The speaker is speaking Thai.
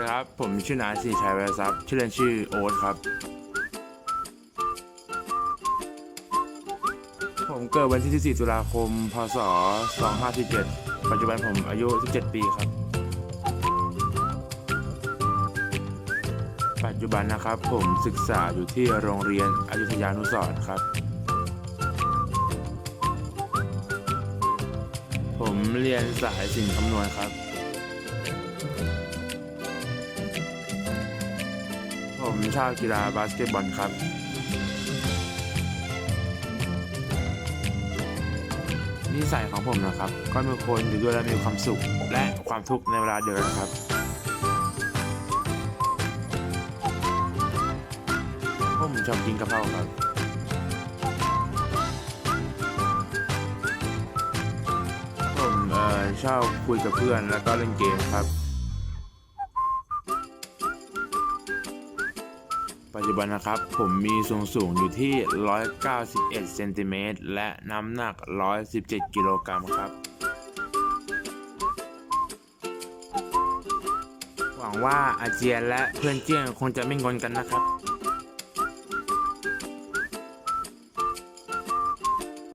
ดีครับ ผมชื่อนายสิริชัยแวรทรัพย์ชื่อเล่นชื่อโอ๊ตครับ ผมเกิดวันที่ 14 ตุลาคม พศ 2517ปัจจุบันผมอายุ 17 ปีครับ ปัจจุบันนะครับผมศึกษาอยู่ที่โรงเรียนอยุธยานุสรณ์ครับผมเรียนสายศิลป์คำนวณครับ ผมชอบกีฬาบาสเกตบอลครับ นิสัยของผมนะครับ ก็มีคนอยู่ด้วยแล้วมีความสุข และความทุกข์ในเวลาเดียวกันครับผมชอบกินกะเพราครับผมออชอบคุยกับเพื่อนแล้วก็เล่นเกมครับ ปัจจุบันนะครับผมมีสูงสูงอยู่ที่ 191 เซนติเมตรและน้ำหนัก 117 กิโลกรัมครับ หวังว่าอาเจียนและเพื่อนเจียงคงจะไม่งอนกันนะครับ